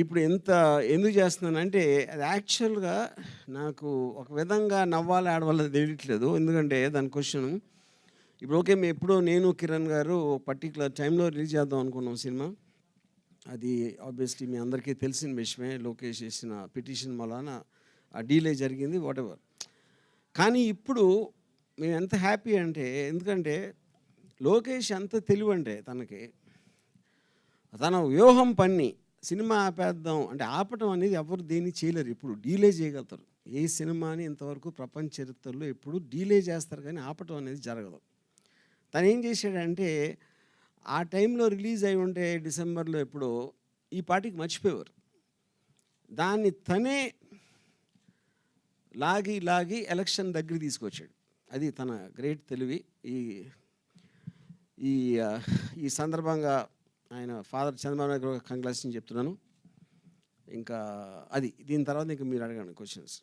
ఇప్పుడు ఎంత ఎందుకు చేస్తున్నానంటే అది యాక్చువల్గా నాకు ఒక విధంగా నవ్వాలి ఆడవాళ్ళు తెలియట్లేదు. ఎందుకంటే దాని క్వశ్చన్ ఇప్పుడు ఓకే మేము ఎప్పుడో నేను కిరణ్ గారు పర్టికులర్ టైంలో రిలీజ్ చేద్దాం అనుకున్నాం సినిమా. అది ఆబ్వియస్లీ మీ అందరికీ తెలిసిన విషయమే లోకేష్ చేసిన పిటిషన్ వలన ఆ డీలే జరిగింది వాట్ ఎవర్ కానీ ఇప్పుడు మేము ఎంత హ్యాపీ అంటే ఎందుకంటే లోకేష్ ఎంత తెలివంటే తనకి తన వ్యూహం పన్ని సినిమా ఆపేద్దాం అంటే ఆపటం అనేది ఎవరు దేన్ని చేయలేరు. ఇప్పుడు డీలే చేయగలుగుతారు. ఏ సినిమాని ఇంతవరకు ప్రపంచ చరిత్రలో ఎప్పుడు డీలే చేస్తారు కానీ ఆపటం అనేది జరగదు. తను ఏం చేశాడంటే ఆ టైంలో రిలీజ్ అయి ఉంటే డిసెంబర్లో ఎప్పుడో ఈ పాటికి మర్చిపోయేవారు. దాన్ని తనే లాగి లాగి ఎలక్షన్ దగ్గర తీసుకొచ్చాడు. అది తన గ్రేట్ తెలివి. ఈ ఈ ఈ సందర్భంగా ఆయన ఫాదర్ చంద్రబాబు నాయుడు కంగ్రాచులేషన్ చెప్తున్నాను. ఇంకా అది దీని తర్వాత ఇంకా మీరు అడగండి క్వశ్చన్స్.